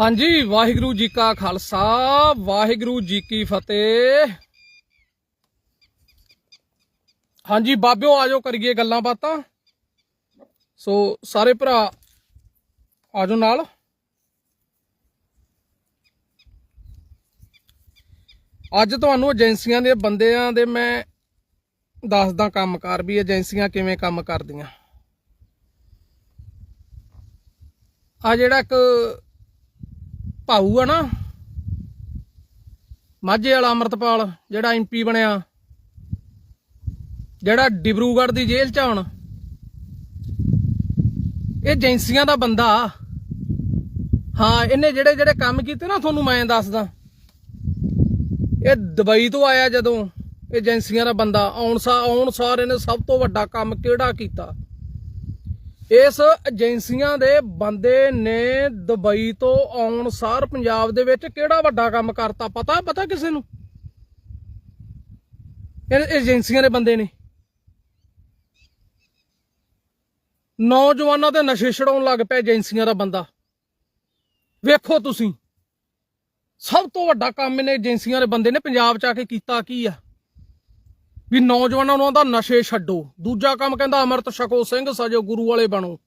ਹਾਂਜੀ, ਵਾਹਿਗੁਰੂ ਜੀ ਕਾ ਖਾਲਸਾ, ਵਾਹਿਗੁਰੂ ਜੀ ਕੀ ਫਤਿਹ। ਹਾਂਜੀ, ਬਾਬਿਓ ਆਜੋ ਕਰੀਏ ਗੱਲਾਂ ਬਾਤਾਂ। ਸੋ, ਸਾਰੇ ਭਰਾ ਆਜੋ ਨਾਲ। ਅੱਜ ਤੁਹਾਨੂੰ ਏਜੰਸੀਆਂ ਦੇ ਬੰਦਿਆਂ ਦੇ ਮੈਂ ਦੱਸਦਾ ਕੰਮਕਾਰ ਵੀ ਏਜੰਸੀਆਂ ਕਿਵੇਂ ਕੰਮ ਕਰਦੀਆਂ। ਆ ਜਿਹੜਾ ਇੱਕ ਭਾਊ ਆ ਨਾ। ਮਾਝੇ ਵਾਲਾ ਅਮਰਤਪਾਲ, ਜਿਹੜਾ ਐਮਪੀ ਬਣਿਆ। ਜਿਹੜਾ ਡਿਬਰੂਗੜ੍ਹ ਦੀ ਜੇਲ੍ਹ ਚ ਆਉਣ ਇਹ ਏਜੰਸੀਆਂ ਦਾ ਬੰਦਾ ਹਾਂ, ਇਹਨੇ ਜਿਹੜੇ ਜਿਹੜੇ ਕੰਮ ਕੀਤੇ ਨਾ, ਤੁਹਾਨੂੰ ਮੈਂ ਦੱਸਦਾ। ਇਹ ਦੁਬਈ ਤੋਂ ਆਇਆ ਜਦੋਂ ਏਜੰਸੀਆਂ ਦਾ ਬੰਦਾ। ਆਉਣ ਸਾ ਆਉਣ ਸਾਰ ਇਹਨੇ ਸਭ ਤੋਂ ਵੱਡਾ ਕੰਮ ਕਿਹੜਾ ਕੀਤਾ? ਇਸ ਏਜੰਸੀਆਂ ਦੇ ਬੰਦੇ ਨੇ ਦੁਬਈ ਤੋਂ ਆਉਣ ਸਾਰ ਪੰਜਾਬ ਦੇ ਵਿੱਚ ਕਿਹੜਾ ਵੱਡਾ ਕੰਮ ਕਰਤਾ? ਪਤਾ? ਪਤਾ ਕਿਸੇ ਨੂੰ? ਇਹ ਏਜੰਸੀਆਂ ਦੇ ਬੰਦੇ ਨੇ। ਨੌਜਵਾਨਾਂ ਦੇ ਨਸ਼ੇ ਛਡਾਉਣ ਲੱਗ ਪਿਆ ਏਜੰਸੀਆਂ ਦਾ ਬੰਦਾ। ਵੇਖੋ ਤੁਸੀਂ। ਸਭ ਤੋਂ ਵੱਡਾ ਕੰਮ ਇਹਨੇ ਏਜੰਸੀਆਂ ਦੇ ਬੰਦੇ ਨੇ ਪੰਜਾਬ ਚ ਆ ਕੇ ਕੀਤਾ ਕੀ ਆ? ਵੀ ਨੌਜਵਾਨਾਂ ਨੂੰ ਆਂਦਾ ਨਸ਼ੇ ਛੱਡੋ। ਦੂਜਾ ਕੰਮ ਕਹਿੰਦਾ ਅਮਰਤ ਛਕੋ ਸਿੰਘ, ਸਜੋ ਗੁਰੂ ਵਾਲੇ ਬਣੋ।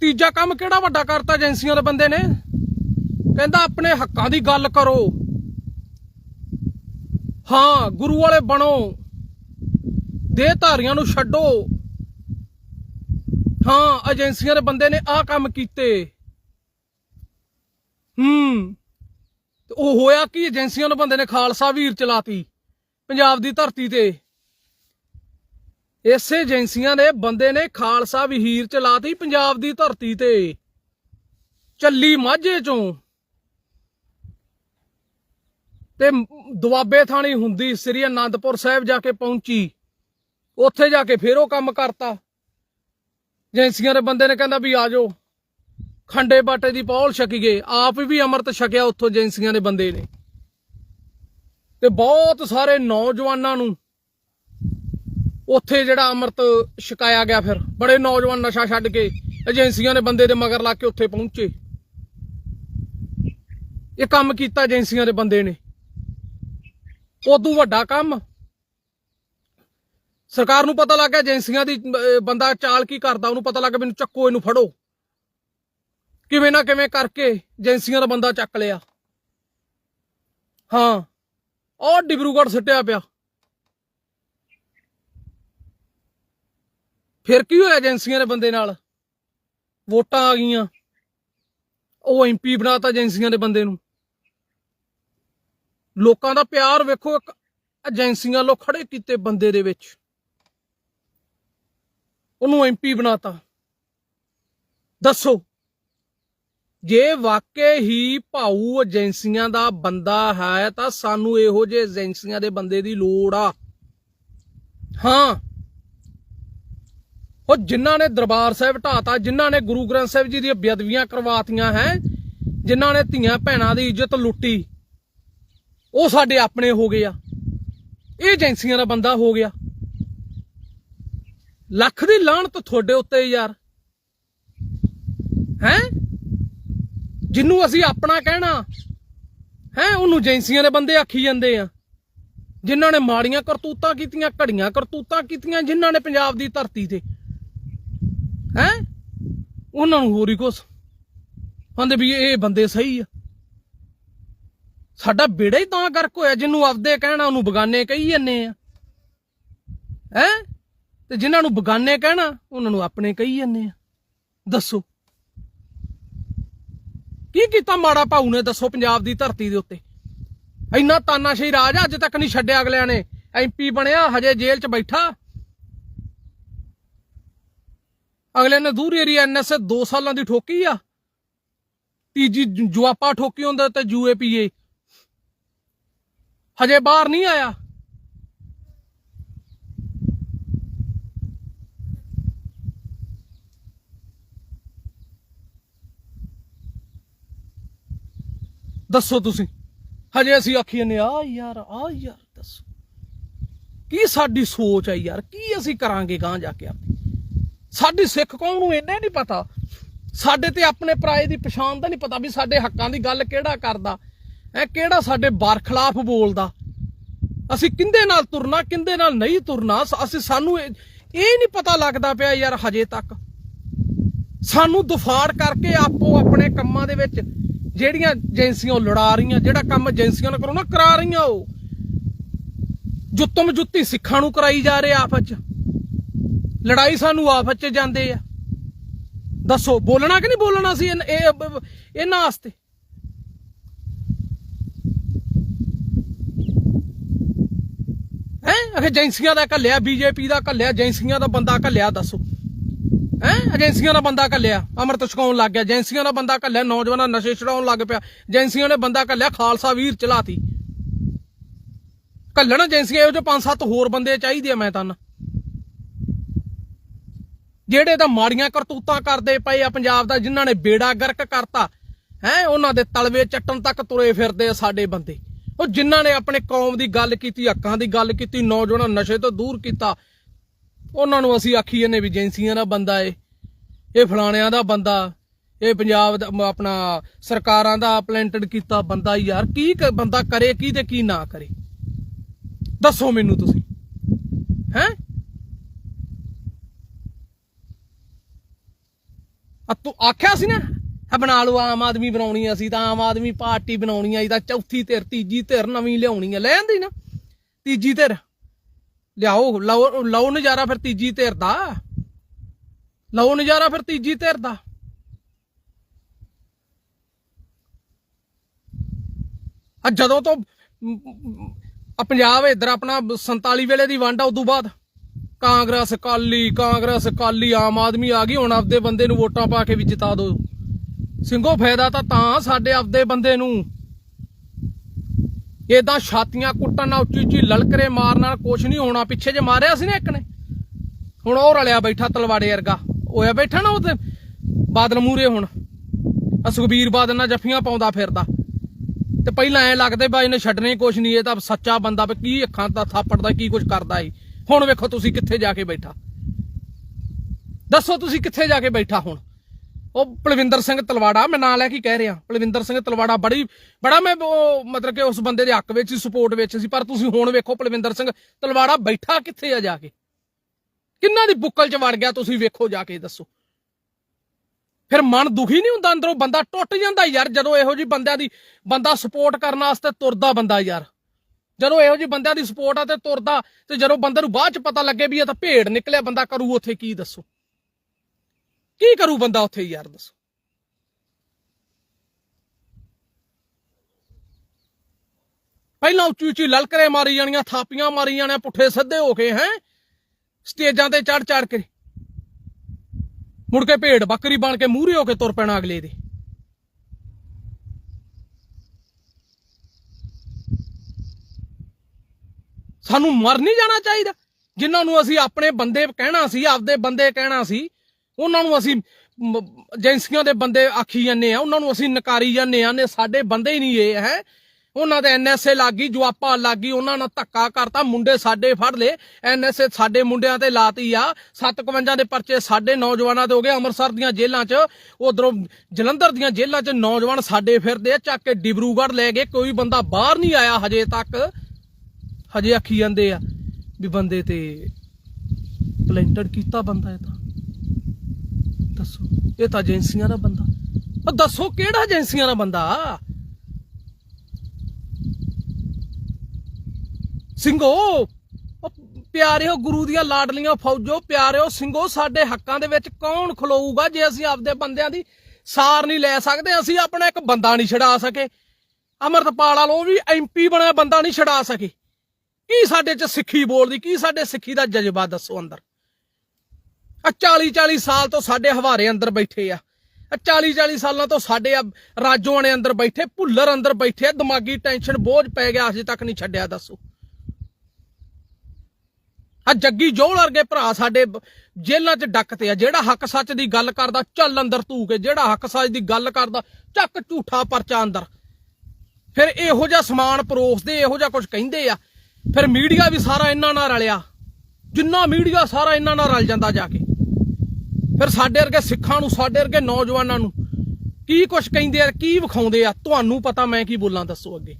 ਤੀਜਾ ਕੰਮ ਕਿਹੜਾ ਵੱਡਾ ਕਰਤਾ ਏਜੰਸੀਆਂ ਦੇ ਬੰਦੇ ਨੇ? ਕਹਿੰਦਾ ਆਪਣੇ ਹੱਕਾਂ ਦੀ ਗੱਲ ਕਰੋ। ਹਾਂ, ਗੁਰੂ ਵਾਲੇ ਬਣੋ। ਦੇਹ ਧਾਰੀਆਂ ਨੂੰ ਛੱਡੋ। ਹਾਂ, ਏਜੰਸੀਆਂ ਦੇ ਬੰਦੇ ਨੇ ਆਹ ਕੰਮ ਕੀਤੇ। ਹੂੰ। ਤੇ ਉਹ ਹੋਇਆ ਕਿ? ਏਜੰਸੀਆਂ ਨੂੰ ਬੰਦੇ ਨੇ ਖਾਲਸਾ ਵੀਰ ਚਲਾਤੀ, ਪੰਜਾਬ ਦੀ ਧਰਤੀ ਤੇ। ਇਸੇ ਏਜੰਸੀਆਂ ਨੇ ਬੰਦੇ ਨੇ ਖਾਲਸਾ ਵਹੀਰ ਚਲਾਤੀ ਪੰਜਾਬ ਦੀ ਧਰਤੀ ਤੇ। ਚੱਲੀ ਮਾਝੇ ਚੋਂ। ਤੇ ਦੁਆਬੇ ਥਾਣੀ ਹੁੰਦੀ, ਸ੍ਰੀ ਅਨੰਦਪੁਰ ਸਾਹਿਬ ਜਾ ਕੇ ਪਹੁੰਚੀ। ਉੱਥੇ ਜਾ ਕੇ ਫੇਰ ਉਹ ਕੰਮ ਕਰਤਾ। ਏਜੰਸੀਆਂ ਦੇ ਬੰਦੇ ਨੇ ਕਹਿੰਦਾ ਵੀ ਆ ਜਾਓ। ਖੰਡੇ ਬਾਟੇ ਦੀ ਪੌਲ ਛਕੀ ਗਏ। ਆਪ ਵੀ ਅੰਮ੍ਰਿਤ ਛਕਿਆ ਉੱਥੋਂ ਏਜੰਸੀਆਂ ਦੇ ਬੰਦੇ ਨੇ। ਤੇ ਬਹੁਤ ਸਾਰੇ ਨੌਜਵਾਨਾਂ ਨੂੰ ਉੱਥੇ ਜਿਹੜਾ ਅੰਮ੍ਰਿਤ ਛਕਾਇਆ ਗਿਆ ਫਿਰ। ਬੜੇ ਨੌਜਵਾਨ ਨਸ਼ਾ ਛੱਡ ਕੇ ਏਜੰਸੀਆਂ ਦੇ ਬੰਦੇ ਦੇ ਮਗਰ ਲਾ ਕੇ ਉੱਥੇ ਪਹੁੰਚੇ। ਇਹ ਕੰਮ ਕੀਤਾ ਏਜੰਸੀਆਂ ਦੇ ਬੰਦੇ ਨੇ। ਉਦੋਂ ਵੱਡਾ ਕੰਮ। ਸਰਕਾਰ ਨੂੰ ਪਤਾ ਲੱਗ ਗਿਆ ਏਜੰਸੀਆਂ ਦੀ ਬੰਦਾ ਚਾਲ ਕੀ ਕਰਦਾ, ਉਹਨੂੰ ਪਤਾ ਲੱਗ ਗਿਆ ਮੈਨੂੰ ਚੱਕੋ ਇਹਨੂੰ ਫੜੋ। ਕਿਵੇਂ ਨਾ ਕਿਵੇਂ ਕਰਕੇ ਏਜੰਸੀਆਂ ਦਾ ਬੰਦਾ ਚੱਕ ਲਿਆ। ਹਾਂ ਉਹ ਡਿਬਰੂਗੜ ਸਿੱਟਿਆ ਪਿਆ। ਫਿਰ ਕੀ ਹੋਇਆ ਏਜੰਸੀਆਂ ਦੇ ਬੰਦੇ ਨਾਲ? ਵੋਟਾਂ ਆ ਗਈਆਂ। ਉਹ ਐਮਪੀ ਬਣਾਤਾ ਏਜੰਸੀਆਂ ਦੇ ਬੰਦੇ ਨੂੰ। ਲੋਕਾਂ ਦਾ ਪਿਆਰ ਵੇਖੋ ਇੱਕ ਏਜੰਸੀਆਂ ਲੋ ਖੜੇ ਕੀਤੇ ਬੰਦੇ ਦੇ ਵਿੱਚ। ਉਹਨੂੰ ਐਮਪੀ ਬਣਾਤਾ। ਦੱਸੋ ਜੇ ਵਾਕਈ ਹੀ ਭਾਊ ਏਜੰਸੀਆਂ ਦਾ ਬੰਦਾ ਹੈ, ਤਾਂ ਸਾਨੂੰ ਇਹੋ ਜਿਹੇ ਏਜੰਸੀਆਂ ਦੇ ਬੰਦੇ ਦੀ ਲੋੜ ਆ। ਹਾਂ। ਉਹ ਜਿਨ੍ਹਾਂ ਨੇ ਦਰਬਾਰ ਸਾਹਿਬ ਢਾਤਾ ਜਿਨ੍ਹਾਂ ਨੇ ਗੁਰੂ ਗ੍ਰੰਥ ਸਾਹਿਬ ਜੀ ਦੀਆਂ ਬੇਅਦਬੀਆਂ ਕਰਵਾਤੀਆਂ ਹੈ, ਜਿਨ੍ਹਾਂ ਨੇ ਧੀਆਂ ਭੈਣਾਂ ਦੀ ਇੱਜ਼ਤ ਲੁੱਟੀ, ਉਹ ਸਾਡੇ ਆਪਣੇ ਹੋ ਗਏ ਆ। ਇਹ ਏਜੰਸੀਆਂ ਦਾ ਬੰਦਾ ਹੋ ਗਿਆ। ਲੱਖ ਦੀ ਲਾਹਣਤ ਤੁਹਾਡੇ ਉੱਤੇ ਯਾਰ। ਹੈ? ਜਿੰਨੂੰ ਅਸੀਂ ਆਪਣਾ ਕਹਿਣਾ, ਹੈ, ਉਹਨੂੰ ਏਜੰਸੀਆਂ ਦੇ ਬੰਦੇ ਆਖੀ ਜਾਂਦੇ ਆ। ਜਿਨ੍ਹਾਂ ਨੇ ਮਾੜੀਆਂ ਕਰਤੂਤਾਂ ਕੀਤੀਆਂ, ਘੜੀਆਂ ਕਰਤੂਤਾਂ ਕੀਤੀਆਂ, ਜਿਨ੍ਹਾਂ ਨੇ ਪੰਜਾਬ ਦੀ ਧਰਤੀ ਤੇ। ਹੈ? ਉਹਨਾਂ ਨੂੰ ਹੋਰ ਹੀ ਕੁਛ। ਕਹਿੰਦੇ ਵੀ ਇਹ ਬੰਦੇ ਸਹੀ ਆ। ਸਾਡਾ ਬੇੜਾ ਹੀ ਤਾਂ ਗਰਕ ਹੋਇਆ ਜਿਹਨੂੰ ਆਪਦੇ ਕਹਿਣਾ, ਉਹਨੂੰ ਬਗਾਨੇ ਕਹੀ ਜੰਨੇ ਆ। ਹੈ? ਤੇ ਜਿਨ੍ਹਾਂ ਨੂੰ ਬਗਾਨੇ ਕਹਿਣਾ, ਉਹਨਾਂ ਨੂੰ ਆਪਣੇ ਕਹੀ ਜੰਨੇ ਆ। ਦੱਸੋ। ਕੀ ਕੀਤਾ ਮਾੜਾ ਭਾਊ ਨੇ ਦੱਸੋ ਪੰਜਾਬ ਦੀ ਧਰਤੀ ਦੇ ਉੱਤੇ? ਇੰਨਾ ਤਾਨਾਸ਼ਾਹੀ ਰਾਜ ਅੱਜ ਤੱਕ ਨਹੀਂ ਛੱਡਿਆ ਅਗਲਿਆਂ ਨੇ। ਐਮਪੀ ਬਣਿਆ, ਹਜੇ ਜੇਲ੍ਹ 'ਚ ਬੈਠਾ। ਅਗਲੇ ਨੇ ਦੂਰ ਏਰੀਆ ਐਨਐਸਏ 2 ਸਾਲਾਂ ਦੀ ਠੋਕੀ ਆ। ਤੀਜੀ ਜੁਆਪਾ ਠੋਕੀ ਹੁੰਦਾ ਤੇ ਜੂਏ ਪੀਏ ਹਜੇ ਬਾਹਰ ਨਹੀਂ ਆਇਆ। ਦੱਸੋ ਤੁਸੀਂ। ਹਜੇ ਅਸੀਂ ਆਖੀ ਜਾਂਦੇ ਆ ਯਾਰ ਆ ਯਾਰ, ਦੱਸੋ। ਕੀ ਸਾਡੀ ਸੋਚ ਹੈ ਯਾਰ? ਕੀ ਅਸੀਂ ਕਰਾਂਗੇ ਗਾਂ ਜਾ ਕੇ ਆਪਣੀ ਸਾਡੀ ਸਿੱਖ ਕੌਮ ਨੂੰ ਇੰਨੇ ਨਹੀਂ ਪਤਾ। ਸਾਡੇ ਤੇ ਆਪਣੇ ਪਰਾਏ ਦੀ ਪਛਾਣ ਦਾ ਨਹੀਂ ਪਤਾ ਵੀ ਸਾਡੇ ਹੱਕਾਂ ਦੀ ਗੱਲ ਕਿਹੜਾ ਕਰਦਾ। ਹੈ, ਕਿਹੜਾ ਸਾਡੇ ਬਰਖਲਾਫ ਬੋਲਦਾ। ਅਸੀਂ ਕਿੰਦੇ ਨਾਲ ਤੁਰਨਾ, ਕਿੰਦੇ ਨਾਲ ਨਹੀਂ ਤੁਰਨਾ? ਅਸੀਂ ਸਾਨੂੰ ਇਹ ਇਹ ਨਹੀਂ ਪਤਾ ਲੱਗਦਾ ਪਿਆ ਯਾਰ ਹਜੇ ਤੱਕ। ਸਾਨੂੰ ਦੁਫਾੜ ਕਰਕੇ ਆਪੋ ਆਪਣੇ ਕੰਮਾਂ ਦੇ ਵਿੱਚ ਜਿਹੜੀਆਂ ਏਜੰਸੀਆਂ ਉਹ ਲੜਾ ਰਹੀਆਂ, ਜਿਹੜਾ ਕੰਮ ਏਜੰਸੀਆਂ ਨੇ ਕਰਾਉਣਾ ਕਰਾ ਰਹੀਆਂ ਉਹ। ਜੁੱਤਮ ਜੁੱਤੀ ਸਿੱਖਾਂ ਨੂੰ ਕਰਾਈ ਜਾ ਰਹੇ ਆਪਸ ਚ। ਲੜਾਈ ਸਾਨੂੰ ਆਪਸ ਚ ਜਾਂਦੇ ਆ। ਦੱਸੋ, ਬੋਲਣਾ ਕਿ ਨਹੀਂ ਬੋਲਣਾ ਸੀ ਇਹ ਇਹਨਾਂ ਵਾਸਤੇ? ਹੈ? ਏਜੰਸੀਆਂ ਦਾ ਘੱਲਿਆ, ਬੀਜੇਪੀ ਦਾ ਘੱਲਿਆ, ਏਜੰਸੀਆਂ ਦਾ ਬੰਦਾ ਘੱਲਿਆ, ਦੱਸੋ। ਹੈ? ਏਜੰਸੀਆਂ ਦਾ ਬੰਦਾ ਕੱਲਿਆ ਅਮਰਤ ਛਕਾਉਣ ਲੱਗ ਗਿਆ। ਏਜੰਸੀਆਂ ਦਾ ਬੰਦਾ ਕੱਲਿਆ ਨੌਜਵਾਨਾਂ ਨਸ਼ੇ ਛਡਾਉਣ ਲੱਗ ਪਿਆ। ਏਜੰਸੀਆਂ ਨੇ ਬੰਦਾ ਕੱਲਿਆ ਖਾਲਸਾ ਵੀਰ ਚਲਾਤੀ। ਕੱਲਣ ਏਜੰਸੀਆਂ, ਇਹੋ ਜਿਹੇ ਪੰਜ ਸੱਤ ਹੋਰ ਬੰਦੇ ਚਾਹੀਦੇ ਆ ਮੈਂ ਤਾਂ ਜਿਹੜੇ ਤਾਂ ਮਾੜੀਆਂ ਕਰਤੂਤਾਂ ਕਰਦੇ ਪਏ ਆ ਪੰਜਾਬ ਦਾ, ਜਿਨ੍ਹਾਂ ਨੇ ਬੇੜਾ ਗਰਕ ਕਰਤਾ, ਹੈ? ਉਹਨਾਂ ਦੇ ਤਲਵੇ ਚੱਟਣ ਤੱਕ ਤੁਰੇ ਫਿਰਦੇ ਆ ਸਾਡੇ ਬੰਦੇ। ਉਹ ਜਿਨ੍ਹਾਂ ਨੇ ਆਪਣੇ ਕੌਮ ਦੀ ਗੱਲ ਕੀਤੀ, ਹੱਕਾਂ ਦੀ ਗੱਲ ਕੀਤੀ, ਨੌਜਵਾਨਾਂ ਨਸ਼ੇ ਤੋਂ ਦੂਰ ਕੀਤਾ ਉਹਨਾਂ ਨੂੰ ਅਸੀਂ ਆਖੀ ਜਾਂਦੇ ਵੀ ਏਜੰਸੀਆਂ ਦਾ ਬੰਦਾ ਏ ਇਹ ਫਲਾਣਿਆਂ ਦਾ ਬੰਦਾ ਇਹ ਪੰਜਾਬ ਦਾ ਆਪਣਾ ਸਰਕਾਰਾਂ ਦਾ ਪਲੈਂਟਡ ਕੀਤਾ ਬੰਦਾ ਯਾਰ ਕੀ ਬੰਦਾ ਕਰੇ ਕੀ ਤੇ ਕੀ ਨਾ ਕਰੇ। ਦੱਸੋ ਮੈਨੂੰ ਤੁਸੀਂ ਹੈ? ਆ ਤੂੰ ਆਖਿਆ ਸੀ ਨਾ ਆ ਬਣਾ ਲਓ ਆਮ ਆਦਮੀ ਬਣਾਉਣੀ ਆ, ਅਸੀਂ ਤਾਂ ਆਮ ਆਦਮੀ ਪਾਰਟੀ ਬਣਾਉਣੀ ਆ ਇਹ ਤਾਂ ਚੌਥੀ ਧਿਰ ਤੀਜੀ ਧਿਰ ਨਵੀਂ ਲਿਆਉਣੀ ਆ ਲੈ ਆਂਦੀ ਨਾ ਤੀਜੀ ਧਿਰ। ਲਿਆਓ, ਲਓ ਲਓ ਨਜ਼ਾਰਾ ਫਿਰ ਤੀਜੀ ਧਿਰ ਦਾ। ਲਓ ਨਜ਼ਾਰਾ ਫਿਰ ਤੀਜੀ ਧਿਰ ਦਾ। ਆ ਜਦੋਂ ਤੋਂ ਪੰਜਾਬ ਇਧਰ ਆਪਣਾ 47 ਵੇਲੇ ਦੀ ਵੰਡ ਆ, ਉਦੋਂ ਬਾਅਦ ਕਾਂਗਰਸ, ਅਕਾਲੀ ਕਾਂਗਰਸ, ਅਕਾਲੀ, ਆਮ ਆਦਮੀ ਆ ਗਈ, ਹੁਣ ਆਪਦੇ ਬੰਦੇ ਨੂੰ ਵੋਟਾਂ ਪਾ ਕੇ ਵੀ ਜਿਤਾ ਦਿਓ ਸਿੰਘੋ, ਫਾਇਦਾ ਤਾਂ ਤਾਂ ਸਾਡੇ ਆਪਦੇ ਬੰਦੇ ਨੂੰ। ਏਦਾਂ ਛਾਤੀਆਂ ਕੁੱਟਣ ਨਾਲ ਉੱਚੀ ਉੱਚੀ ਲਲਕਰੇ ਮਾਰਨ ਨਾਲ ਕੁਛ ਨਹੀਂ ਹੋਣਾ, ਪਿੱਛੇ ਜੇ ਮਾਰਿਆ ਸੀ ਨਾ ਇੱਕ ਨੇ। ਹੁਣ ਉਹ ਰਲਿਆ ਬੈਠਾ ਤਲਵਾੜੇ ਵਰਗਾ। ਹੋਇਆ ਬੈਠਾ ਨਾ ਉਹ ਤੇ ਬਾਦਲ ਮੂਰੇ ਹੁਣ। ਸੁਖਬੀਰ ਬਾਦਲ ਨਾਲ ਜੱਫੀਆਂ ਪਾਉਂਦਾ ਫਿਰਦਾ। ਤੇ ਪਹਿਲਾਂ ਐ ਲੱਗਦੇ ਬਾਈ ਇਹਨੇ ਛੱਡਣੇ ਕੁਛ ਨਹੀਂ, ਇਹ ਤਾਂ ਸੱਚਾ ਬੰਦਾ ਵੀ ਕੀ ਅੱਖਾਂ ਦਾ ਥਾਪੜ ਦਾ, ਕੀ ਕੁਛ ਕਰਦਾ ਏ। ਹੁਣ ਵੇਖੋ ਤੁਸੀਂ ਕਿੱਥੇ ਜਾ ਕੇ ਬੈਠਾ। ਦੱਸੋ ਤੁਸੀਂ ਕਿੱਥੇ ਜਾ ਕੇ ਬੈਠਾ ਹੁਣ। ਉਹ ਪਲਵਿੰਦਰ ਸਿੰਘ ਤਲਵਾੜਾ, ਮੈਂ ਨਾਂ ਲੈ ਕੇ ਕਹਿ ਰਿਹਾ, ਪਲਵਿੰਦਰ ਸਿੰਘ ਤਲਵਾੜਾ ਬੜੀ, ਬੜਾ ਮੈਂ ਉਹ ਮਤਲਬ ਕਿ ਉਸ ਬੰਦੇ ਦੇ ਹੱਕ ਵਿੱਚ ਸੀ ਸਪੋਰਟ ਵਿੱਚ ਸੀ, ਪਰ ਤੁਸੀਂ ਹੁਣ ਵੇਖੋ ਪਲਵਿੰਦਰ ਸਿੰਘ ਤਲਵਾੜਾ ਬੈਠਾ ਕਿੱਥੇ ਆ ਜਾ ਕੇ? ਕਿੰਨਾ ਦੀ ਬੁੱਕਲ ਚ ਵੜ ਗਿਆ ਤੁਸੀਂ ਵੇਖੋ ਜਾ ਕੇ, ਦੱਸੋ। ਫਿਰ ਮਨ ਦੁਖੀ ਨਹੀਂ ਹੁੰਦਾ ਅੰਦਰੋਂ? ਬੰਦਾ ਟੁੱਟ ਜਾਂਦਾ ਯਾਰ, ਜਦੋਂ ਇਹੋ ਜਿਹੀ ਬੰਦਿਆਂ ਦੀ, ਬੰਦਾ ਸਪੋਰਟ ਕਰਨ ਵਾਸਤੇ ਤੁਰਦਾ ਬੰਦਾ ਯਾਰ। ਜਦੋਂ ਇਹੋ ਜਿਹੀ ਬੰਦਿਆਂ ਦੀ ਸਪੋਰਟ ਆ ਤੇ ਤੁਰਦਾ, ਤੇ ਜਦੋਂ ਬੰਦੇ ਨੂੰ ਬਾਅਦ ਚ ਪਤਾ ਲੱਗੇ ਵੀ ਇਹ ਤਾਂ ਭੇੜ ਨਿਕਲਿਆ, ਬੰਦਾ ਕਰੂ ਉੱਥੇ ਕੀ, ਦੱਸੋ। ਕੀ ਕਰੂ ਬੰਦਾ ਉੱਥੇ ਯਾਰ ਦੱਸੋ। ਪਹਿਲਾਂ ਉੱਚੀ ਉੱਚੀ ਲਲਕਰੇ ਮਾਰੀ ਜਾਣੀਆਂ, ਥਾਪੀਆਂ ਮਾਰੀ ਜਾਣੀਆਂ, ਪੁੱਠੇ ਸਿੱਧੇ ਹੋ ਕੇ ਹੈ। ਸਟੇਜਾਂ ਤੇ ਚੜ ਚੜ ਕੇ। ਮੁੜ ਕੇ ਭੇਡ ਬੱਕਰੀ ਬਣ ਕੇ ਮੂਹਰੇ ਹੋ ਕੇ ਤੁਰ ਪੈਣਾ ਅਗਲੇ ਦੇ। ਸਾਨੂੰ ਮਰ ਨਹੀਂ ਜਾਣਾ ਚਾਹੀਦਾ। ਜਿਨ੍ਹਾਂ ਨੂੰ ਅਸੀਂ ਆਪਣੇ ਬੰਦੇ ਕਹਿਣਾ ਸੀ, ਆਪਦੇ ਬੰਦੇ ਕਹਿਣਾ ਸੀ ਉਹਨਾਂ ਨੂੰ ਅਸੀਂ ਏਜੰਸੀਆਂ ਦੇ ਬੰਦੇ ਆਖੀ ਜਾਂਦੇ ਆ, ਉਹਨਾਂ ਨੂੰ ਅਸੀਂ ਨਕਾਰੀ ਜਾਂਦੇ ਆ, ਨੇ ਸਾਡੇ ਬੰਦੇ ਹੀ ਨਹੀਂ ਇਹ, ਹੈ। ਉਹਨਾਂ ਦੇ ਐਨਐਸਏ ਲੱਗੀ ਜਵਾਪਾ ਲੱਗੀ, ਉਹਨਾਂ ਨਾਲ ਧੱਕਾ ਕਰਤਾ, ਮੁੰਡੇ ਸਾਡੇ ਫੜ ਲਏ ਐਨਐਸਏ ਸਾਡੇ ਮੁੰਡਿਆਂ ਤੇ ਲਾਤੀ ਆ 57 ਦੇ ਪਰਚੇ ਸਾਡੇ ਨੌਜਵਾਨਾਂ ਦੇ ਹੋ ਗਏ, ਅੰਮ੍ਰਿਤਸਰ ਦੀਆਂ ਜੇਲ੍ਹਾਂ 'ਚ, ਉਧਰੋਂ ਜਲੰਧਰ ਦੀਆਂ ਜੇਲ੍ਹਾਂ 'ਚ ਨੌਜਵਾਨ ਸਾਡੇ ਫਿਰਦੇ ਆ, ਚੱਕ ਕੇ ਡਿਬਰੂਗੜ੍ਹ ਲੈ ਗਏ, ਕੋਈ ਬੰਦਾ ਬਾਹਰ ਨਹੀਂ ਆਇਆ ਹਜੇ ਤੱਕ, ਹਜੇ ਆਖੀ ਜਾਂਦੇ ਆ, ਵੀ ਬੰਦੇ ਤੇ ਪਲੈਂਟਡ ਕੀਤਾ ਬੰਦਾ ਇਹ ਤਾਂ। ਦੱਸੋ, ਇਹ ਤਾਂ ਏਜੰਸੀਆਂ ਦਾ ਬੰਦਾ। ਉਹ ਦੱਸੋ ਕਿਹੜਾ ਏਜੰਸੀਆਂ ਦਾ ਬੰਦਾ? ਸਿੰਘੋ ਪਿਆਰਿਓ ਗੁਰੂ ਦੀਆਂ ਲਾਡਲੀਆਂ ਫੌਜੋ, ਪਿਆਰਿਓ ਸਿੰਘੋ, ਸਾਡੇ ਹੱਕਾਂ ਦੇ ਵਿੱਚ ਕੌਣ ਖਲੋਊਗਾ ਜੇ ਅਸੀਂ ਆਪਦੇ ਬੰਦਿਆਂ ਦੀ ਸਾਰ ਨਹੀਂ ਲੈ ਸਕਦੇ, ਅਸੀਂ ਆਪਣਾ ਇੱਕ ਬੰਦਾ ਨਹੀਂ ਛਡਾ ਸਕੇ। ਅਮਰਤਪਾਲ ਵਾਲੋ ਵੀ ਐਮਪੀ ਬਣਿਆ, ਬੰਦਾ ਨਹੀਂ ਛਡਾ ਸਕੇ। ਕੀ ਸਾਡੇ ਚ ਸਿੱਖੀ ਬੋਲਦੀ, ਕੀ ਸਾਡੇ ਸਿੱਖੀ ਦਾ ਜਜ਼ਬਾ, ਦੱਸੋ ਅੰਦਰ। ਆ 40 40 ਸਾਲ ਤੋਂ ਸਾਡੇ ਹਵਾਰੇ ਅੰਦਰ ਬੈਠੇ ਆ। ਆ 40 40 ਸਾਲਾਂ ਤੋਂ ਸਾਡੇ ਆ ਰਾਜੋਆਣੇ ਅੰਦਰ ਬੈਠੇ, ਭੁੱਲਰ ਅੰਦਰ ਬੈਠੇ ਆ, ਦਿਮਾਗੀ ਟੈਨਸ਼ਨ ਬੋਝ ਪੈ ਗਿਆ, ਅਜੇ ਤੱਕ ਨਹੀਂ ਛੱਡਿਆ, ਦੱਸੋ। ਆ ਜੱਗੀ ਜੋਲ ਵਰਗੇ ਭਰਾ ਸਾਡੇ ਬ- ਜੇਲ੍ਹਾਂ 'ਚ ਡੱਕਤੇ ਆ, ਜਿਹੜਾ ਹੱਕ ਸੱਚ ਦੀ ਗੱਲ ਕਰਦਾ, ਚੱਲ ਅੰਦਰ ਧੂ ਕੇ ਜਿਹੜਾ ਹੱਕ ਸੱਚ ਦੀ ਗੱਲ ਕਰਦਾ, ਚੱਕ ਝੂਠਾ ਪਰਚਾ ਅੰਦਰ। ਫਿਰ ਇਹੋ ਜਿਹਾ ਸਮਾਨ ਪਰੋਸਦੇ, ਇਹੋ ਜਿਹਾ ਕੁਝ ਕਹਿੰਦੇ ਆ। ਫਿਰ ਮੀਡੀਆ ਵੀ ਸਾਰਾ ਇਹਨਾਂ ਨਾਲ ਰਲਿਆ। ਜਿੰਨਾ ਮੀਡੀਆ ਸਾਰਾ ਇਹਨਾਂ ਨਾਲ ਰਲ ਜਾਂਦਾ ਜਾ ਕੇ। ਫਿਰ ਸਾਡੇ ਵਰਗੇ ਸਿੱਖਾਂ ਨੂੰ, ਸਾਡੇ ਵਰਗੇ ਨੌਜਵਾਨਾਂ ਨੂੰ ਕੀ ਕੁਛ ਕਹਿੰਦੇ ਆ, ਕੀ ਵਿਖਾਉਂਦੇ ਆ? ਤੁਹਾਨੂੰ ਪਤਾ ਮੈਂ ਕੀ ਬੋਲਾਂ ਦੱਸੋ ਅੱਗੇ।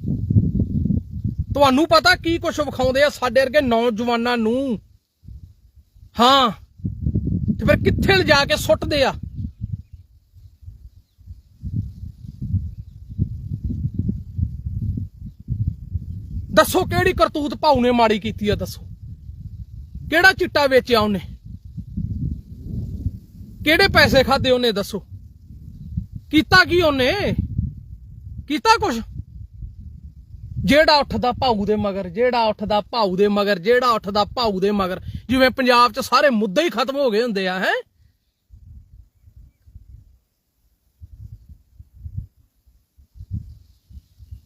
ਤੁਹਾਨੂੰ ਪਤਾ ਕੀ ਕੁਛ ਵਿਖਾਉਂਦੇ ਆ ਸਾਡੇ ਵਰਗੇ ਨੌਜਵਾਨਾਂ ਨੂੰ? ਹਾਂ। ਤੇ ਫਿਰ ਕਿੱਥੇ ਲਿਜਾ ਕੇ ਸੁੱਟਦੇ ਆ? ਦੱਸੋ ਕਿਹੜੀ ਕਰਤੂਤ ਭਾਊ ਨੇ ਮਾੜੀ ਕੀਤੀ ਆ, ਦੱਸੋ। ਕਿਹੜਾ ਚਿੱਟਾ ਵੇਚਿਆ ਉਹਨੇ? ਕਿਹੜੇ ਪੈਸੇ ਖਾਦੇ ਉਹਨੇ, ਦੱਸੋ? ਕੀਤਾ ਕੀ ਉਹਨੇ? ਕੀਤਾ ਕੁਛ? ਜਿਹੜਾ ਉੱਠਦਾ ਭਾਊ ਦੇ ਮਗਰ, ਜਿਹੜਾ ਉੱਠਦਾ ਭਾਊ ਦੇ ਮਗਰ, ਜਿਹੜਾ ਉੱਠਦਾ ਭਾਊ ਦੇ ਮਗਰ, ਜਿਵੇਂ ਪੰਜਾਬ 'ਚ ਸਾਰੇ ਮੁੱਦੇ ਹੀ ਖਤਮ ਹੋ ਗਏ ਹੁੰਦੇ ਆ, ਹੈ?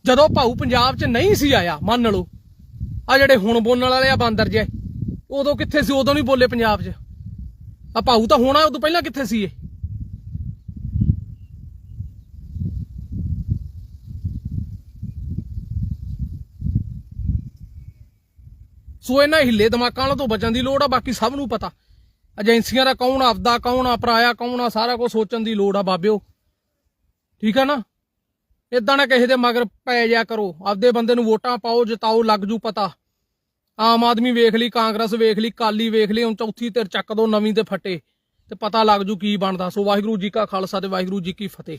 ਜਦੋਂ ਭਾਊ ਪੰਜਾਬ 'ਚ ਨਹੀਂ ਸੀ ਆਇਆ, ਮੰਨ ਲਓ, ਆ ਜਿਹੜੇ ਹੁਣ ਬੋਲਣ ਵਾਲੇ ਆ ਬਾਂਦਰ ਜੇ, ਉਦੋਂ ਕਿੱਥੇ ਸੀ? ਉਦੋਂ ਨਹੀਂ ਬੋਲੇ ਪੰਜਾਬ 'ਚ। ਆ ਭਾਊ ਤਾਂ ਹੋਣਾ ਉਦੋਂ ਪਹਿਲਾਂ ਕਿੱਥੇ ਸੀ ਇਹ? ਸੋ ਇਹਨਾਂ ਹਿੱਲੇ ਦਿਮਾਗਾਂ ਵਾਲੋਂ ਤੋਂ ਬਚਣ ਦੀ ਲੋੜ ਆ, ਬਾਕੀ ਸਭ ਨੂੰ ਪਤਾ। ਏਜੰਸੀਆਂ ਦਾ ਕੌਣ ਆਪਦਾ ਕੌਣ ਆ ਪਰਾਇਆ ਕੌਣ ਆ, ਸਾਰਾ ਕੁਝ ਸੋਚਣ ਦੀ ਲੋੜ ਆ ਬਾਬਿਓ। ਠੀਕ ਆ ਨਾ? ਇਦਾਂ ਨਾ ਕਿਸੇ ਦੇ ਮਗਰ ਪੈ ਜਾ ਕਰੋ। ਆਪਦੇ ਬੰਦੇ ਨੂੰ ਵੋਟਾਂ ਪਾਓ, ਜਿਤਾਓ, ਲੱਗ ਜੂ ਪਤਾ। ਆਮ ਆਦਮੀ ਵੇਖ ਲਈ, ਕਾਂਗਰਸ ਵੇਖ ਲਈ ਕਾਲੀ ਵੇਖ ਲਈ, ਹੁਣ ਚੌਥੀ ਤੇ ਚੱਕ ਦੋ, ਨਵੀਂ ਤੇ ਫਟੇ, ਤੇ ਪਤਾ ਲੱਗ ਜੂ ਕੀ ਬਣਦਾ। ਸੋ ਵਾਹਿਗੁਰੂ ਜੀ ਕਾ ਖਾਲਸਾ ਤੇ ਵਾਹਿਗੁਰੂ ਜੀ ਕੀ ਫਤਿਹ।